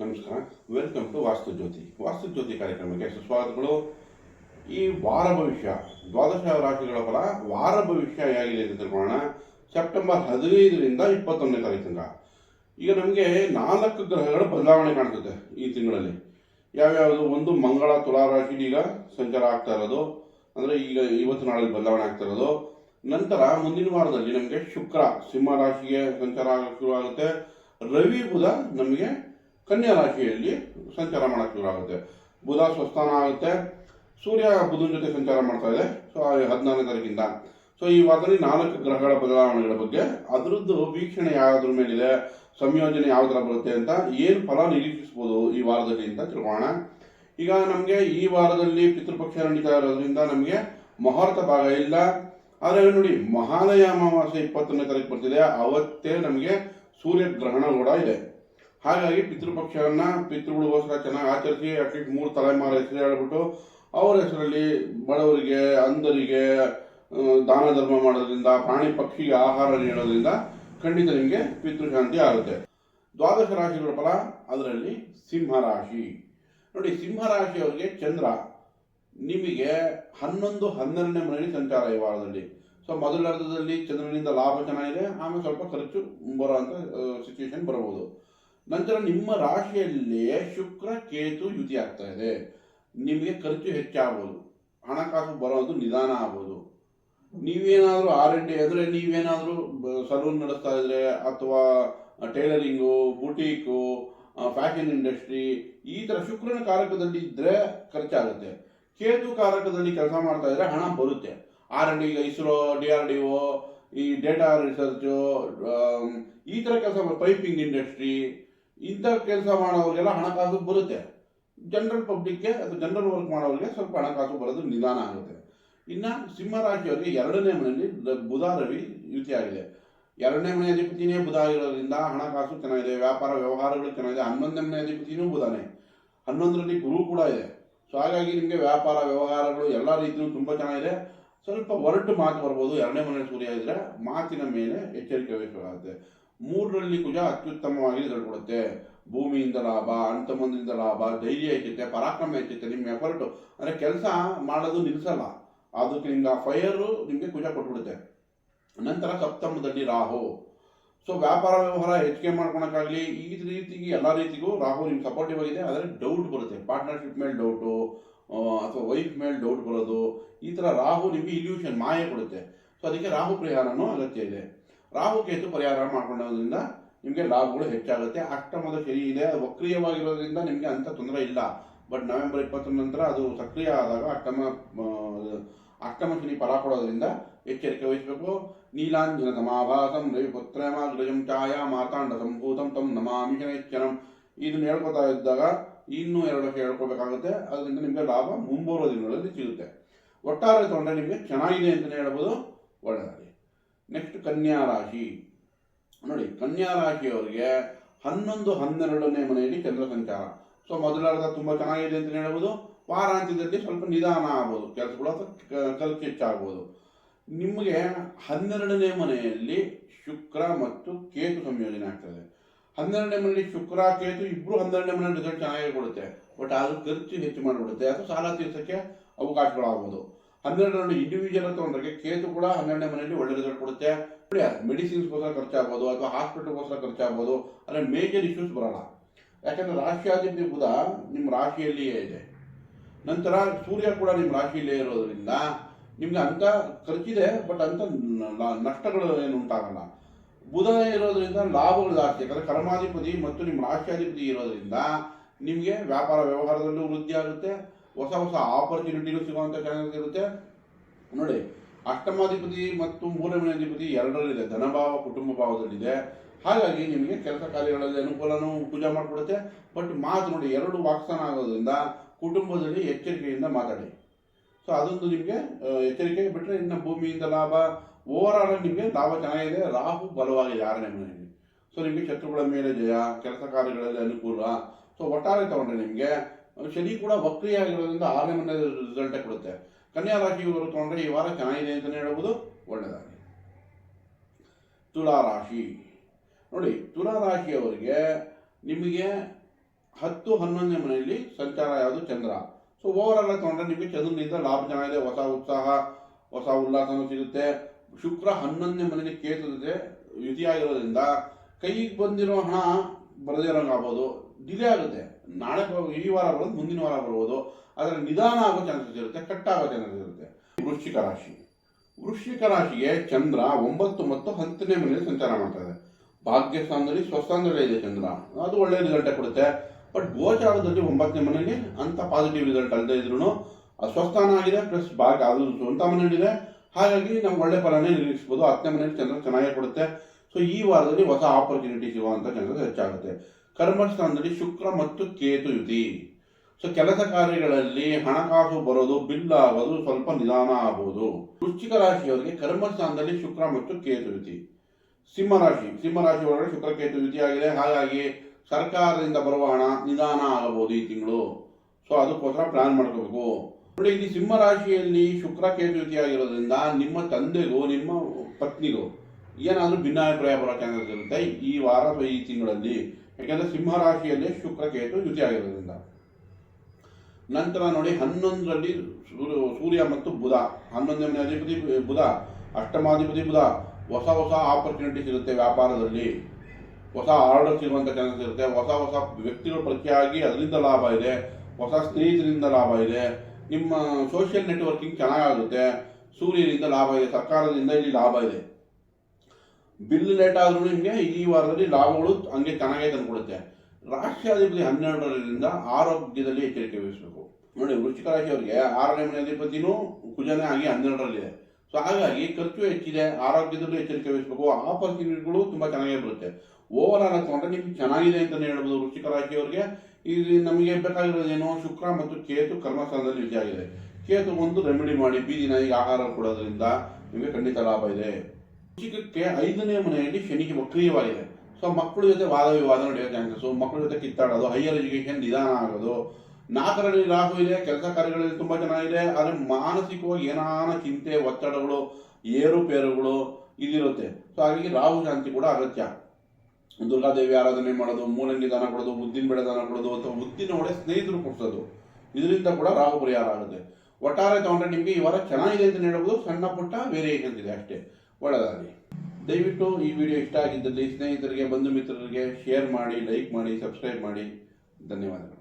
ನಮಸ್ಕಾರ. Welcome to ವಾಸ್ತು ಜ್ಯೋತಿ ವಾಸ್ತು ಜ್ಯೋತಿ ಕಾರ್ಯಕ್ರಮಕ್ಕೆ ಸುಸ್ವಾಗತಗಳು. ಈ ವಾರ ಭವಿಷ್ಯ, ದ್ವಾದಶ ರಾಶಿಗಳ ಫಲ ವಾರ ಭವಿಷ್ಯ ಹೇಗಿದೆ ಅಂತ ತಿಳ್ಕೊಳ್ಳೋಣ. ಸೆಪ್ಟೆಂಬರ್ ಹದಿನೈದರಿಂದ ಇಪ್ಪತ್ತೊಂದನೇ ತಾರೀಕು ತನಕ. ಈಗ ನಮಗೆ ನಾಲ್ಕು ಗ್ರಹಗಳ ಬದಲಾವಣೆ ಕಾಣ್ತದೆ ಈ ತಿಂಗಳಲ್ಲಿ. ಯಾವ್ಯಾವುದು? ಒಂದು ಮಂಗಳ, ತುಲಾ ರಾಶಿ ಈಗ ಸಂಚಾರ ಆಗ್ತಾ ಇರೋದು. ಅಂದರೆ ಈಗ ಇವತ್ತು ನಾಳೆ ಬದಲಾವಣೆ ಆಗ್ತಾ ಇರೋದು. ನಂತರ ಮುಂದಿನ ವಾರದಲ್ಲಿ ನಮಗೆ ಶುಕ್ರ, ಸಿಂಹ ರಾಶಿಗೆ ಸಂಚಾರ ಶುರು ಆಗುತ್ತೆ. ರವಿ ಬುಧ ನಮಗೆ ಕನ್ಯಾ ರಾಶಿಯಲ್ಲಿ ಸಂಚಾರ ಮಾಡಕ್ಕೆ ಶುರು ಆಗುತ್ತೆ ಬುಧ ಸ್ವಸ್ಥಾನ ಆಗುತ್ತೆ. ಸೂರ್ಯ ಬುಧನ ಜೊತೆ ಸಂಚಾರ ಮಾಡ್ತಾ ಇದೆ. ಸೊ ಹದಿನಾರನೇ ತಾರೀಕಿಂದ. ಸೊ ಈ ವಾರದಲ್ಲಿ ನಾಲ್ಕು ಗ್ರಹಗಳ ಬದಲಾವಣೆಗಳ ಬಗ್ಗೆ ಅದರದ್ದು ವೀಕ್ಷಣೆ ಯಾವುದ್ರ ಮೇಲಿದೆ, ಸಂಯೋಜನೆ ಯಾವ ಬರುತ್ತೆ ಅಂತ ಏನು ಫಲ ನಿರೀಕ್ಷಿಸ್ಬೋದು ಈ ವಾರದಲ್ಲಿ ಅಂತ ತಿಳ್ಕೊಳ್ಳೋಣ. ಈಗ ನಮಗೆ ಈ ವಾರದಲ್ಲಿ ಪಿತೃಪಕ್ಷ ನಡೀತಾ ಇರೋದ್ರಿಂದ ನಮಗೆ ಮುಹೂರ್ತ ಭಾಗ ಇಲ್ಲ. ಆದರೆ ನೋಡಿ, ಮಹಾಲಯ ಅಮಾವಾಸ್ಯೆ ಇಪ್ಪತ್ತನೇ ತಾರೀಕು ಬರ್ತಿದೆ. ಅವತ್ತೇ ನಮಗೆ ಸೂರ್ಯಗ್ರಹಣ ಕೂಡ ಇದೆ. ಹಾಗಾಗಿ ಪಿತೃಪಕ್ಷವನ್ನ ಪಿತೃಗಳಿಗೋಸ್ಕರ ಚೆನ್ನಾಗಿ ಆಚರಿಸಿ, ಅಟ್ಲೀಸ್ಟ್ ಮೂರು ತಲೆಮಾರ ಹೆಸರು ಹೇಳ್ಬಿಟ್ಟು ಅವರ ಹೆಸರಲ್ಲಿ ಬಡವರಿಗೆ, ಅಂಧರಿಗೆ ದಾನ ಧರ್ಮ ಮಾಡೋದ್ರಿಂದ, ಪ್ರಾಣಿ ಪಕ್ಷಿಗೆ ಆಹಾರ ನೀಡೋದ್ರಿಂದ ಖಂಡಿತ ನಿಮಗೆ ಪಿತೃಶಾಂತಿ ಆಗುತ್ತೆ. ದ್ವಾದಶ ರಾಶಿಗಳ ಫಲ ಅದರಲ್ಲಿ ಸಿಂಹ ರಾಶಿ. ನೋಡಿ, ಸಿಂಹ ರಾಶಿಯವರಿಗೆ ಚಂದ್ರ ನಿಮಗೆ ಹನ್ನೊಂದು, ಹನ್ನೆರಡನೇ ಮನೆಯಲ್ಲಿ ಸಂಚಾರ ಈ ವಾರದಲ್ಲಿ. ಸೊ, ಮೊದಲ ಅರ್ಧದಲ್ಲಿ ಚಂದ್ರನಿಂದ ಲಾಭ ಚೆನ್ನಾಗಿದೆ, ಆಮೇಲೆ ಸ್ವಲ್ಪ ಖರ್ಚು ಬರೋ ಅಂತ ಸಿಚುವೇಶನ್ ಬರಬಹುದು. ನಂತರ ನಿಮ್ಮ ರಾಶಿಯಲ್ಲಿ ಶುಕ್ರ, ಕೇತು ಯುತಿ ಆಗ್ತಾ ಇದೆ. ನಿಮಗೆ ಖರ್ಚು ಹೆಚ್ಚಾಗ್ಬೋದು. ಹಣಕಾಸು ಬರೋದು ನಿಧಾನ ಆಗ್ಬೋದು. ನೀವೇನಾದರೂ ಆರ್ ಎನ್ ಡಿ ಅಂದರೆ ನೀವೇನಾದರೂ ಸಲೂನ್ ನಡೆಸ್ತಾ ಇದ್ರೆ ಅಥವಾ ಟೈಲರಿಂಗು, ಬುಟೀಕು ಫ್ಯಾಷನ್ ಇಂಡಸ್ಟ್ರಿ, ಈ ಥರ ಶುಕ್ರನ ಕಾರಕದಲ್ಲಿ ಇದ್ದರೆ ಖರ್ಚಾಗುತ್ತೆ. ಕೇತು ಕಾರಕದಲ್ಲಿ ಕೆಲಸ ಮಾಡ್ತಾ ಇದ್ರೆ ಹಣ ಬರುತ್ತೆ. ಆರ್ ಎನ್ ಡಿ ಈಗ ISRO D R D O ಈ ಡೇಟಾ ರಿಸರ್ಚು ಈ ಥರ ಕೆಲಸ ಪೈಪಿಂಗ್ ಇಂಡಸ್ಟ್ರಿ ಇಂಥ ಕೆಲಸ ಮಾಡೋರಿಗೆಲ್ಲ ಹಣಕಾಸು ಬರುತ್ತೆ. ಜನರಲ್ ಪಬ್ಲಿಕ್ಗೆ ಅಥವಾ ಜನರಲ್ ವರ್ಕ್ ಮಾಡೋರಿಗೆ ಸ್ವಲ್ಪ ಹಣಕಾಸು ಬರೋದು ನಿಧಾನ ಆಗುತ್ತೆ. ಇನ್ನು ಸಿಂಹರಾಶಿಯವರಿಗೆ ಎರಡನೇ ಮನೆಯಲ್ಲಿ ಬುಧ ರವಿ ಯುತಿ ಆಗಿದೆ. ಎರಡನೇ ಮನೆ ಅಧಿಪತಿನೇ ಬುಧ ಆಗಿರೋದ್ರಿಂದ ಹಣಕಾಸು ಚೆನ್ನಾಗಿದೆ, ವ್ಯಾಪಾರ ವ್ಯವಹಾರಗಳು ಚೆನ್ನಾಗಿದೆ, ಹನ್ನೊಂದನೇ ಮನೆ ಅಧಿಪತಿನೂ ಬುಧನೇ. ಹನ್ನೊಂದರಲ್ಲಿ ಗುರು ಕೂಡ ಇದೆ. ಸೊ ಹಾಗಾಗಿ ನಿಮಗೆ ವ್ಯಾಪಾರ ವ್ಯವಹಾರಗಳು ಎಲ್ಲ ರೀತಿಯೂ ತುಂಬ ಚೆನ್ನಾಗಿದೆ. ಸ್ವಲ್ಪ ಹೊರಟು ಮಾತು ಬರ್ಬೋದು. ಎರಡನೇ ಮನೆ ಸೂರ್ಯ ಇದ್ದರೆ ಮಾತಿನ ಮೇಲೆ ಎಚ್ಚರಿಕೆ ವಹಿಸಬೇಕಾಗುತ್ತೆ ಮೂರರಲ್ಲಿ ಕುಜ ಅತ್ಯುತ್ತಮವಾಗಿ ಕೊಡುತ್ತೆ. ಭೂಮಿಯಿಂದ ಲಾಭ ಅಂತಮಂದಿಯಿಂದ ಲಾಭ, ಧೈರ್ಯ ಹೆಚ್ಚುತ್ತೆ ಪರಾಕ್ರಮ ಹೆಚ್ಚುತ್ತೆ ನಿಮ್ಮ ಎಫರ್ಟು ಅಂದರೆ ಕೆಲಸ ಮಾಡೋದು ನಿಲ್ಲಿಸಲ್ಲ ಅದಕ್ಕೆ ನಿಮ್ಗೆ ಆ ಫೈರು ನಿಮಗೆ ಕುಜ ಕೊಟ್ಬಿಡುತ್ತೆ. ನಂತರ ಸಪ್ತಮದಲ್ಲಿ ರಾಹು. ಸೊ ವ್ಯಾಪಾರ ವ್ಯವಹಾರ ಹೆಚ್ಚಿಗೆ ಮಾಡ್ಕೊಳಕ್ಕಾಗಲಿ, ಈ ರೀತಿಗೆ ಎಲ್ಲ ರೀತಿಗೂ ರಾಹು ನಿಮ್ಗೆ ಸಪೋರ್ಟಿವ್ ಆಗಿದೆ. ಆದರೆ ಡೌಟ್ ಬರುತ್ತೆ. ಪಾರ್ಟ್ನರ್ಶಿಪ್ ಮೇಲೆ ಡೌಟು ಅಥವಾ ವೈಫ್ ಮೇಲೆ ಡೌಟ್ ಬರೋದು, ಈ ಥರ ರಾಹು ನಿಮಗೆ ಇಲ್ಯೂಷನ್ ಮಾಯೆ ಕೊಡುತ್ತೆ. ಸೊ ಅದಕ್ಕೆ ರಾಹು ಪರಿಹಾರನೂ ಅಗತ್ಯ ಇದೆ. ರಾಹು ಕೇತು ಪರಿಹಾರ ಮಾಡ್ಕೊಳ್ಳೋದ್ರಿಂದ ನಿಮಗೆ ಲಾಭಗಳು ಹೆಚ್ಚಾಗುತ್ತೆ. ಅಷ್ಟಮದ ಶನಿ ಇದೆ, ಅದು ವಕ್ರೀಯವಾಗಿರೋದ್ರಿಂದ ನಿಮಗೆ ಅಂಥ ತೊಂದರೆ ಇಲ್ಲ. ಬಟ್ ನವೆಂಬರ್ ಇಪ್ಪತ್ತರ ನಂತರ ಅದು ಸಕ್ರಿಯ ಆದಾಗ ಅಷ್ಟಮ ಅಷ್ಟಮ ಶನಿ ಫಲ ಕೊಡೋದ್ರಿಂದ ಎಚ್ಚರಿಕೆ ವಹಿಸಬೇಕು. ನೀಲಾಂಜನ ಸಮಾಭಾಸಂ ರವಿಪುತ್ರಮಾಗ್ರಜಂ ಛಾಯಾ ಮಾತಾಂಡ ಸಂಭೂತಂ ತಂ ನಮಾಮಿ ಶನೈಶ್ಚರಂ ಇದನ್ನ ಹೇಳ್ಕೊತಾ ಇದ್ದಾಗ ಇನ್ನೂ ಎರಡು ವರ್ಷ ಹೇಳ್ಕೊಬೇಕಾಗುತ್ತೆ. ಅದರಿಂದ ನಿಮಗೆ ಲಾಭ ಮುಂಬರುವ ದಿನಗಳಲ್ಲಿ ಸಿಗುತ್ತೆ. ಒಟ್ಟಾರೆ ತೊಂದರೆ ನಿಮಗೆ ಚೆನ್ನಾಗಿದೆ ಅಂತಲೇ ಹೇಳ್ಬೋದು. ಒಳ್ಳೆಯದಾಗಿ ಕನ್ಯಾ ರಾಶಿ ನೋಡಿ ಕನ್ಯಾ ರಾಶಿಯವರಿಗೆ ಹನ್ನೊಂದು, ಹನ್ನೆರಡನೇ ಮನೆಯಲ್ಲಿ ಚಂದ್ರ ಸಂಚಾರ. ಸೊ ಮೊದಲಾರ್ಧ ತುಂಬ ಚೆನ್ನಾಗಿದೆ ಅಂತ ಹೇಳ್ಬೋದು. ವಾರಾಂತ್ಯದಲ್ಲಿ ಸ್ವಲ್ಪ ನಿಧಾನ ಆಗ್ಬೋದು. ಕೆಲಸಗಳು ಖರ್ಚು ಹೆಚ್ಚಾಗ್ಬೋದು. ನಿಮಗೆ ಹನ್ನೆರಡನೇ ಮನೆಯಲ್ಲಿ ಶುಕ್ರ ಮತ್ತು ಕೇತು ಸಂಯೋಜನೆ ಆಗ್ತದೆ. ಹನ್ನೆರಡನೇ ಮನೆಯಲ್ಲಿ ಶುಕ್ರ, ಕೇತು ಇಬ್ರು ಹನ್ನೆರಡನೇ ಮನೆ ರಿಸಲ್ಟ್ ಚೆನ್ನಾಗಿ ಕೊಡುತ್ತೆ ಬಟ್ ಅದು ಖರ್ಚು ಹೆಚ್ಚು ಮಾಡಿಬಿಡುತ್ತೆ. ಅಥವಾ ಸಾಲ ತೀರ್ಸಕ್ಕೆ ಅವಕಾಶಗಳಾಗ್ಬೋದು. ಹನ್ನೆರಡರಲ್ಲಿ ಇಂಡಿವಿಜುವಲ್ ತಗೊಂಡ್ರೆ ಕೇತು ಕೂಡ ಹನ್ನೆರಡನೇ ಮನೆಯಲ್ಲಿ ಒಳ್ಳೆ ರಿಸಲ್ಟ್ ಕೊಡುತ್ತೆ ಮೆಡಿಸಿನ್ಸ್ಗೋಸ್ಕರ ಖರ್ಚಾಗ್ಬೋದು ಅಥವಾ ಹಾಸ್ಪಿಟಲ್ಗೋಸ್ಕರ ಖರ್ಚಾಗ್ಬೋದು ಅಂದರೆ ಮೇಜರ್ ಇಶ್ಯೂಸ್ ಬರಲ್ಲ. ಯಾಕಂದ್ರೆ ರಾಶಿಯಾಧಿಪತಿ ಬುಧ ನಿಮ್ಮ ರಾಶಿಯಲ್ಲಿಯೇ ಇದೆ. ನಂತರ ಸೂರ್ಯ ಕೂಡ ನಿಮ್ಮ ರಾಶಿಯಲ್ಲೇ ಇರೋದ್ರಿಂದ ನಿಮ್ಗೆ ಅಂತ ಖರ್ಚಿದೆ ಬಟ್ ಅಂತ ನಷ್ಟಗಳು ಏನು ಉಂಟಾಗಲ್ಲ. ಬುಧ ಇರೋದ್ರಿಂದ ಲಾಭಗಳು ಜಾಸ್ತಿ. ಯಾಕಂದ್ರೆ ಕರ್ಮಾಧಿಪತಿ ಮತ್ತು ನಿಮ್ಮ ರಾಶಿಯಾಧಿಪತಿ ಇರೋದ್ರಿಂದ ನಿಮಗೆ ವ್ಯಾಪಾರ ವ್ಯವಹಾರದಲ್ಲೂ ವೃದ್ಧಿ ಆಗುತ್ತೆ. ಹೊಸ ಹೊಸ ಆಪರ್ಚುನಿಟಿಗಳು ಸಿಗುವಂಥ ಚಾನ್ಸಸ್ ಇರುತ್ತೆ. ನೋಡಿ, ಅಷ್ಟಮಾಧಿಪತಿ ಮತ್ತು ಮೂರನೇ ಅಧಿಪತಿ ಎರಡರಲ್ಲಿದೆ. ಧನಭಾವ, ಕುಟುಂಬ ಭಾವದಲ್ಲಿದೆ. ಹಾಗಾಗಿ ನಿಮಗೆ ಕೆಲಸ ಕಾರ್ಯಗಳಲ್ಲಿ ಅನುಕೂಲನೂ ಪೂಜೆ ಮಾಡಿಕೊಡುತ್ತೆ. ಬಟ್ ಮಾತು ನೋಡಿ, ಎರಡು ವಾಕ್ಸನ ಆಗೋದ್ರಿಂದ ಕುಟುಂಬದಲ್ಲಿ ಎಚ್ಚರಿಕೆಯಿಂದ ಮಾತಾಡಿ. ಸೊ ಅದೊಂದು ನಿಮಗೆ ಎಚ್ಚರಿಕೆ. ಬಿಟ್ಟರೆ ಇನ್ನು ಭೂಮಿಯಿಂದ ಲಾಭ ಓವರ್ ಆಲ್ ನಿಮಗೆ ಲಾಭ ಚೆನ್ನಾಗಿದೆ. ರಾಹು ಬಲವಾಗಿದೆ, ಆರನೇ ಮನೆಯಲ್ಲಿ. ಸೊ ನಿಮಗೆ ಶತ್ರುಗಳ ಮೇಲೆ ಜಯ, ಕೆಲಸ ಕಾರ್ಯಗಳಲ್ಲಿ ಅನುಕೂಲ. ಸೊ ಒಟ್ಟಾರೆ ತಗೊಂಡ್ರೆ ನಿಮಗೆ, ಶನಿ ಕೂಡ ವಕ್ರಿಯಾಗಿರೋದ್ರಿಂದ ಆರನೇ ಮನೆ ರಿಸಲ್ಟೇ ಕೊಡುತ್ತೆ. ಕನ್ಯಾ ರಾಶಿಯವರು ತಗೊಂಡ್ರೆ ಈ ವಾರ ಚೆನ್ನಾಗಿದೆ ಅಂತಲೇ ಹೇಳುವುದು ಒಳ್ಳೆಯದಾಗಿ ತುಲಾ ರಾಶಿ ನೋಡಿ ತುಲಾ ರಾಶಿಯವರಿಗೆ ನಿಮಗೆ ಹತ್ತು ಹನ್ನೊಂದನೇ ಮನೆಯಲ್ಲಿ ಸಂಚಾರ ಯಾವುದು ಚಂದ್ರ. ಸೊ ಓವರ್ ಆಲ್ ನಿಮಗೆ ಚಂದ್ರನಿಂದ ಲಾಭ ಚೆನ್ನಾಗಿದೆ, ಹೊಸ ಉತ್ಸಾಹ, ಹೊಸ ಉಲ್ಲಾಸನೂ ಸಿಗುತ್ತೆ. ಶುಕ್ರ ಹನ್ನೊಂದನೇ ಮನೆಯಲ್ಲಿ ಕೇತು ಜೊತೆ ಯುತಿಯಾಗಿರೋದ್ರಿಂದ ಕೈಗೆ ಬಂದಿರೋ ಹಣ ಬರದೇ ಇರೋಂಗಾಗ್ಬೋದು. ಡಿಲೇ ಆಗುತ್ತೆ. ನಾಳೆ ಈ ವಾರ ಬರೋದು, ಮುಂದಿನ ವಾರ ಬರ್ಬೋದು ಅದರ ನಿಧಾನ ಆಗೋ ಚಾನ್ಸಸ್ ಇರುತ್ತೆ ಕಟ್ ಆಗೋ ಚಾನ್ಸಸ್ ಇರುತ್ತೆ. ವೃಶ್ಚಿಕ ರಾಶಿ. ವೃಶ್ಚಿಕ ರಾಶಿಗೆ ಚಂದ್ರ ಒಂಬತ್ತು ಮತ್ತು ಹತ್ತನೇ ಮನೆಯಲ್ಲಿ ಸಂಚಾರ ಮಾಡ್ತಾ ಇದೆ. ಭಾಗ್ಯ ಸ್ಥಾನದಲ್ಲಿ ಸ್ವಸ್ಥಾನದಲ್ಲೇ ಇದೆ ಚಂದ್ರ. ಅದು ಒಳ್ಳೆಯ ರಿಸಲ್ಟ್ ಕೊಡುತ್ತೆ. ಬಟ್ ಗೋಚಾರದಲ್ಲಿ ಒಂಬತ್ತನೇ ಮನೆಯಲ್ಲಿ ಅಂತ ಪಾಸಿಟಿವ್ ರಿಸಲ್ಟ್ ಅಲ್ಲದೆ ಇದ್ರು ಸ್ವಸ್ಥಾನ ಆಗಿದೆ ಪ್ಲಸ್ ಭಾಗ್ಯ ಅದು ಸ್ವಂತ ಮನೆಯಲ್ಲಿದೆ. ಹಾಗಾಗಿ ನಾವು ಒಳ್ಳೆ ಫಲನೇ ನಿರೀಕ್ಷಿಸ್ಬೋದು. ಹತ್ತನೇ ಮನೆಯಲ್ಲಿ ಚಂದ್ರ ಚೆನ್ನಾಗೇ ಕೊಡುತ್ತೆ. ಸೊ ಈ ವಾರದಲ್ಲಿ ಹೊಸ ಆಪರ್ಚುನಿಟಿ ಸಿಗುವಂಥ ಚಾನ್ಸಸ್ ಹೆಚ್ಚಾಗುತ್ತೆ. ಕರ್ಮಸ್ಥಾನದಲ್ಲಿ ಶುಕ್ರ ಮತ್ತು ಕೇತು ಯುತಿ ಸೊ ಕೆಲಸ ಕಾರ್ಯಗಳಲ್ಲಿ ಹಣಕಾಸು ಬರೋದು, ಬಿಲ್ ಆಗೋದು, ಸ್ವಲ್ಪ ನಿಧಾನ ಆಗ್ಬೋದು. ವೃಶ್ಚಿಕ ರಾಶಿಯವರಿಗೆ ಕರ್ಮಸ್ಥಾನದಲ್ಲಿ ಶುಕ್ರ ಮತ್ತು ಕೇತು ಯುತಿ ಸಿಂಹರಾಶಿ ಸಿಂಹರಾಶಿ ಒಳಗಡೆ ಶುಕ್ರ, ಕೇತು ಯುತಿ ಆಗಿದೆ. ಹಾಗಾಗಿ ಸರ್ಕಾರದಿಂದ ಬರುವ ಹಣ ನಿಧಾನ ಆಗಬಹುದು ಈ ತಿಂಗಳು. ಸೊ ಅದಕ್ಕೋಸ್ಕರ ಪ್ಲಾನ್ ಮಾಡ್ಕೋಬೇಕು. ನೋಡಿ, ಇಲ್ಲಿ ಸಿಂಹರಾಶಿಯಲ್ಲಿ ಶುಕ್ರ, ಕೇತು ಯುತಿ ಆಗಿರೋದ್ರಿಂದ ನಿಮ್ಮ ತಂದೆಗೂ, ನಿಮ್ಮ ಪತ್ನಿಗೂ ಏನಾದರೂ ಭಿನ್ನಾಭಿಪ್ರಾಯ ಬರೋ ಚಾನ್ಸಸ್ ಇರುತ್ತೆ ಈ ವಾರ ಈ ತಿಂಗಳಲ್ಲಿ. ಯಾಕೆಂದ್ರೆ ಸಿಂಹರಾಶಿಯಲ್ಲಿ ಶುಕ್ರ ಕೇತು ಯುತಿ ಆಗಿರೋದ್ರಿಂದ ನಂತರ ನೋಡಿ ಹನ್ನೊಂದರಲ್ಲಿ ಸೂರ್ಯ- ಮತ್ತು ಬುಧ. ಹನ್ನೊಂದನೇ ಅಧಿಪತಿ ಬುಧ, ಅಷ್ಟಮಾಧಿಪತಿ ಬುಧ. ಹೊಸ ಹೊಸ ಆಪರ್ಚುನಿಟೀಸ್ ಇರುತ್ತೆ ವ್ಯಾಪಾರದಲ್ಲಿ. ಹೊಸ ಆರ್ಡರ್ ಸಿಗುವಂಥ ಚಾನ್ಸಸ್ ಇರುತ್ತೆ. ಹೊಸ ಹೊಸ ವ್ಯಕ್ತಿಗಳು ಪರಿಚಯ ಆಗಿ ಅದರಿಂದ ಲಾಭ ಇದೆ. ಹೊಸ ಸ್ನೇಹಿತರಿಂದ ಲಾಭ ಇದೆ. ನಿಮ್ಮ ಸೋಷಿಯಲ್ ನೆಟ್ವರ್ಕಿಂಗ್ ಚೆನ್ನಾಗಾಗುತ್ತೆ. ಸೂರ್ಯನಿಂದ ಲಾಭ ಇದೆ. ಸರ್ಕಾರದಿಂದ ಇಲ್ಲಿ ಲಾಭ ಇದೆ. ಬಿಲ್ ಲೇಟ್ ಆದ್ರೂ ನಿಮಗೆ ಈ ವಾರದಲ್ಲಿ ಲಾಭಗಳು ಹಂಗೆ ಚೆನ್ನಾಗೇ ತಂದುಕೊಡುತ್ತೆ. ರಾಷ್ಟ್ರಾಧಿಪತಿ ಹನ್ನೆರಡರಿಂದ ಆರೋಗ್ಯದಲ್ಲಿ ಎಚ್ಚರಿಕೆ ವಹಿಸಬೇಕು. ನೋಡಿ, ವೃಶ್ಚಿಕ ರಾಶಿಯವರಿಗೆ ಆರನೇ ಮನೆ ಅಧಿಪತಿನೂ ಕುಜನೇ ಆಗಿ ಹನ್ನೆರಡರಲ್ಲಿದೆ. ಸೊ, ಹಾಗಾಗಿ ಖರ್ಚು ಹೆಚ್ಚಿದೆ, ಆರೋಗ್ಯದಲ್ಲೂ ಎಚ್ಚರಿಕೆ ವಹಿಸಬೇಕು, ಆಪರ್ಚುನಿಟಿಗಳು ತುಂಬಾ ಚೆನ್ನಾಗೇ ಬರುತ್ತೆ. ಓವರ್ ಆಲ್ ನಿಮ್ಗೆ ಚೆನ್ನಾಗಿದೆ ಅಂತಲೇ ಹೇಳ್ಬೋದು ವೃಶ್ಚಿಕ ರಾಶಿಯವರಿಗೆ. ಇಲ್ಲಿ ನಮಗೆ ಬೇಕಾಗಿರೋದೇನು ಶುಕ್ರ ಮತ್ತು ಕೇತು ಕರ್ಮಸ್ಥಾನದಲ್ಲಿ ವಿಜಯ ಆಗಿದೆ ಕೇತು ಒಂದು ರೆಮಿಡಿ ಮಾಡಿ ಬೀದಿ ನಾಯಿಗೆ ಆಹಾರ ಕೊಡೋದ್ರಿಂದ ನಿಮಗೆ ಖಂಡಿತ ಲಾಭ ಇದೆ. ವೃಶ್ಚಿಕಕ್ಕೆ ಐದನೇ ಮನೆಯಲ್ಲಿ ಶನಿಗೆ ವಕ್ರೀಯವಾಗಿದೆ. ಸೊ ಮಕ್ಕಳ ಜೊತೆ ವಾದ ವಿವಾದ ನಡೆಯೋ ಚಾನ್ಸಸ್ ಮಕ್ಕಳ ಜೊತೆ ಕಿತ್ತಾಡೋದು ಹೈಯರ್ ಎಜುಕೇಶನ್ ನಿಧಾನ ಆಗೋದು? ನಾಲ್ಕರಲ್ಲಿ ರಾಹು ಇದೆ, ಕೆಲಸ ಕಾರ್ಯಗಳಲ್ಲಿ ತುಂಬಾ ಚೆನ್ನಾಗಿದೆ, ಆದರೆ ಮಾನಸಿಕವಾಗಿ ಏನಾನ ಚಿಂತೆ, ಒತ್ತಡಗಳು, ಏರುಪೇರುಗಳು ಇದಿರುತ್ತೆ. ಸೊ ಹಾಗಾಗಿ ರಾಹು ಶಾಂತಿ ಕೂಡ ಅಗತ್ಯ. ದುರ್ಗಾದೇವಿ ಆರಾಧನೆ ಮಾಡೋದು ಮೂಲಂಗಿ ದಾನ ಕೊಡೋದು ಉದ್ದಿನ ಬೆಳೆ ದಾನ ಕೊಡೋದು, ಅಥವಾ ಉದ್ದಿನ ಒಡೆ ಸ್ನೇಹಿತರು ಕೊಡ್ಸೋದು. ಇದರಿಂದ ಕೂಡ ರಾಹು ಪರಿಹಾರ ಆಗುತ್ತೆ. ಒಟ್ಟಾರೆ ತಗೊಂಡ್ರೆ ನಿಮಗೆ ಈ ವಾರ ಚೆನ್ನಾಗಿದೆ ಅಂತ ಹೇಳ್ಬೋದು, ಸಣ್ಣ ಪುಟ್ಟ ವೇರಿಯೇಷನ್ಸ್ ಇದೆ ಅಷ್ಟೇ. ಒಳ್ಳೆಯದಾಗಲಿ ದಯವಿಟ್ಟು ಈ ವಿಡಿಯೋ ಇಷ್ಟ ಆಗಿದ್ದಲ್ಲಿ ಸ್ನೇಹಿತರಿಗೆ, ಬಂಧು ಮಿತ್ರರಿಗೆ ಶೇರ್ ಮಾಡಿ ಲೈಕ್ ಮಾಡಿ ಸಬ್ಸ್ಕ್ರೈಬ್ ಮಾಡಿ. ಧನ್ಯವಾದಗಳು.